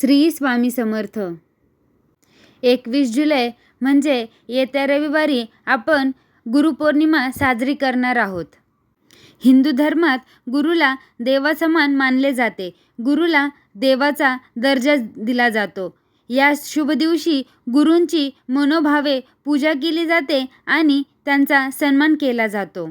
श्री स्वामी समर्थ. एकवीस जुलै म्हणजे येत्या रविवारी आपण गुरुपौर्णिमा साजरी करणार आहोत. हिंदू धर्मात गुरुला देवासमान मानले जाते. गुरुला देवाचा दर्जा दिला जातो. या शुभ दिवशी गुरूंची मनोभावे पूजा केली जाते आणि त्यांचा सन्मान केला जातो.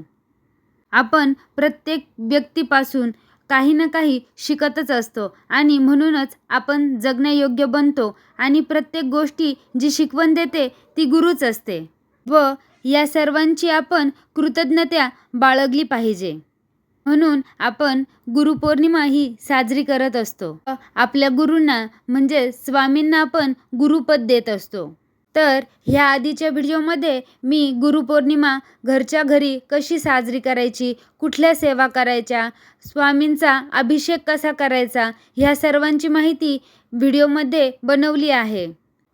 आपण प्रत्येक व्यक्तीपासून काही ना काही शिकतच असतो. आणि म्हणूनच आपण जगण्यायोग्य बनतो आणि प्रत्येक गोष्टी जी शिकवण देते ती गुरुच असते. व या सर्वांची आपण कृतज्ञता बाळगली पाहिजे. म्हणून आपण गुरुपौर्णिमा ही साजरी करत असतो. आपल्या गुरूंना म्हणजे स्वामींना आपण गुरुपद देत असतो. तर ह्या आधीच्या व्हिडिओमध्ये मी गुरुपौर्णिमा घरच्या घरी कशी साजरी करायची कुठल्या सेवा करायच्या स्वामींचा अभिषेक कसा करायचा ह्या सर्वांची माहिती व्हिडिओमध्ये बनवली आहे.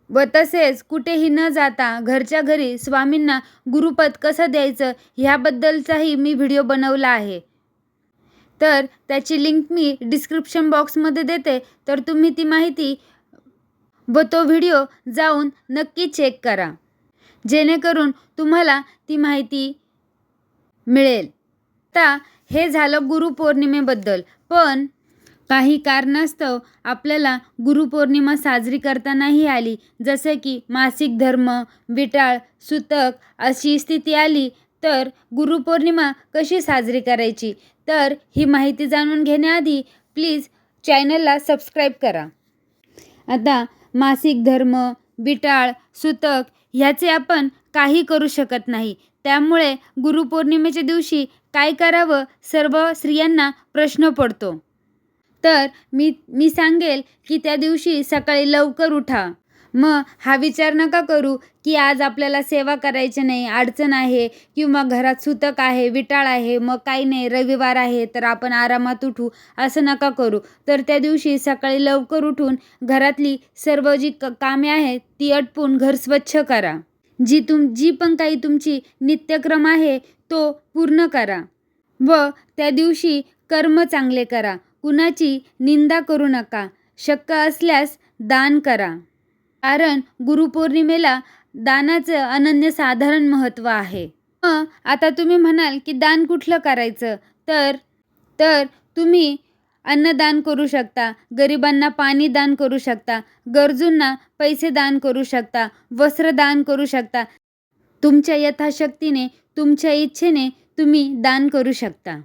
व तसेच कुठेही न जाता घरच्या घरी स्वामींना गुरुपद कसं द्यायचं ह्याबद्दलचाही मी व्हिडिओ बनवला आहे. तर त्याची लिंक मी डिस्क्रिप्शन बॉक्समध्ये देते तर तुम्ही ती माहिती व तो व्हिडिओ जाऊन नक्की चेक करा. जेणेकरून तुम्हाला ती माहिती मिळेल. आता हे झालं गुरुपौर्णिमेबद्दल. पण काही कारणास्तव आपल्याला गुरुपौर्णिमा साजरी करता नाही आली. जसं की मासिक धर्म विटाळ सुतक अशी स्थिती आली तर गुरुपौर्णिमा कशी साजरी करायची? तर ही माहिती जाणून घेण्याआधी प्लीज चॅनलला सबस्क्राईब करा. आता मासिक धर्म विटाळ सुतक ह्याचे आपण काही करू शकत नाही. त्यामुळे गुरुपौर्णिमेच्या दिवशी काय करावं? सर्व स्त्रियांना प्रश्न पडतो. तर मी मी सांगेल की त्या दिवशी सकाळी लवकर उठा. मग हा विचार नका करू की आज आपल्याला सेवा करायची नाही अडचण आहे किंवा घरात सुतक आहे विटाळ आहे मग काही नाही रविवार आहे तर आपण आरामात उठू असं नका करू. तर त्या दिवशी सकाळी लवकर उठून घरातली सर्व जी क कामे आहेत ती अटपून घर स्वच्छ करा. जी तुम जी पण काही तुमची नित्यक्रम आहे तो पूर्ण करा. व त्या दिवशी कर्म चांगले करा. कुणाची निंदा करू नका. शक्य असल्यास दान करा. कारण गुरुपौर्णिमेला दानाचं अनन्यसाधारण महत्त्व आहे. मग आता तुम्ही म्हणाल की दान कुठलं करायचं? तर तर तुम्ही अन्नदान करू शकता गरिबांना पाणी दान करू शकता गरजूंना पैसे दान करू शकता वस्त्र दान करू शकता. तुमच्या यथाशक्तीने तुमच्या इच्छेने तुम्ही दान करू शकता.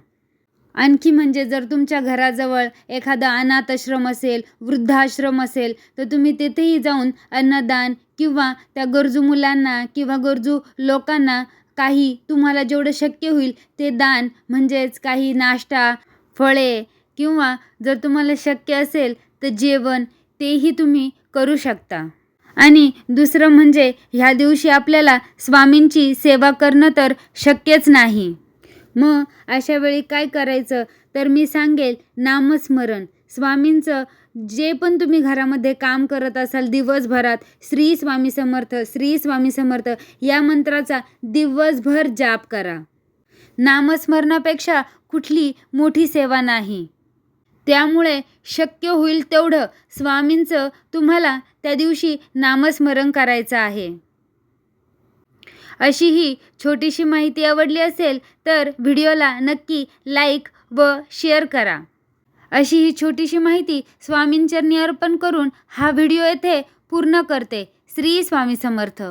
आणखी म्हणजे जर तुमच्या घराजवळ एखादा अनाथाश्रम असेल वृद्धाश्रम असेल तर तुम्ही तेथेही जाऊन अन्नदान किंवा त्या गरजू मुलांना किंवा गरजू लोकांना काही तुम्हाला जेवढं शक्य होईल ते दान म्हणजेच काही नाश्ता फळे किंवा जर तुम्हाला शक्य असेल तर जेवण तेही तुम्ही करू शकता. आणि दुसरं म्हणजे ह्या दिवशी आपल्याला स्वामींची सेवा करणं तर शक्यच नाही. मग अशा वेळी काय करायचं? तर मी सांगेल नामस्मरण. स्वामींचं जे पण तुम्ही घरामध्ये काम करत असाल दिवसभरात श्री स्वामी समर्थ श्री स्वामी समर्थ या मंत्राचा दिवसभर जाप करा. नामस्मरणापेक्षा कुठली मोठी सेवा नाही. त्यामुळे शक्य होईल तेवढं स्वामींचं तुम्हाला त्या दिवशी नामस्मरण करायचं आहे. अशी ही छोटीशी माहिती आवडली असेल तर व्हिडिओला नक्की लाईक व शेअर करा. अशी ही छोटीशी माहिती स्वामींचरणी अर्पण करून हा व्हिडिओ येथे पूर्ण करते. श्री स्वामी समर्थ.